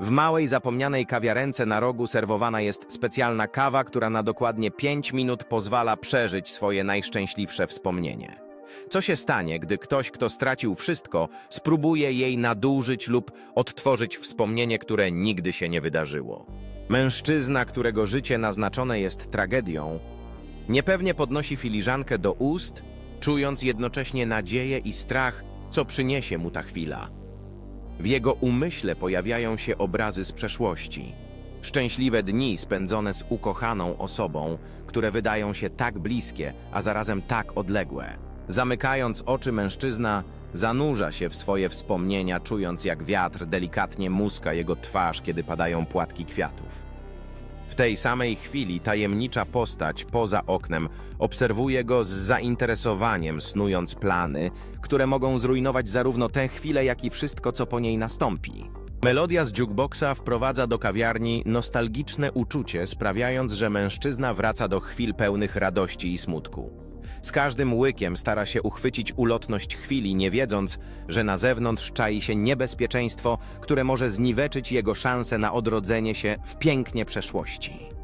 W małej, zapomnianej kawiarence na rogu serwowana jest specjalna kawa, która na dokładnie 5 minut pozwala przeżyć swoje najszczęśliwsze wspomnienie. Co się stanie, gdy ktoś, kto stracił wszystko, spróbuje jej nadużyć lub odtworzyć wspomnienie, które nigdy się nie wydarzyło? Mężczyzna, którego życie naznaczone jest tragedią, niepewnie podnosi filiżankę do ust, czując jednocześnie nadzieję i strach, co przyniesie mu ta chwila. W jego umyśle pojawiają się obrazy z przeszłości. Szczęśliwe dni spędzone z ukochaną osobą, które wydają się tak bliskie, a zarazem tak odległe. Zamykając oczy, mężczyzna zanurza się w swoje wspomnienia, czując jak wiatr delikatnie muska jego twarz, kiedy padają płatki kwiatów. W tej samej chwili tajemnicza postać poza oknem obserwuje go z zainteresowaniem, snując plany, które mogą zrujnować zarówno tę chwilę, jak i wszystko, co po niej nastąpi. Melodia z jukeboxa wprowadza do kawiarni nostalgiczne uczucie, sprawiając, że mężczyzna wraca do chwil pełnych radości i smutku. Z każdym łykiem stara się uchwycić ulotność chwili, nie wiedząc, że na zewnątrz czai się niebezpieczeństwo, które może zniweczyć jego szanse na odrodzenie się w pięknie przeszłości.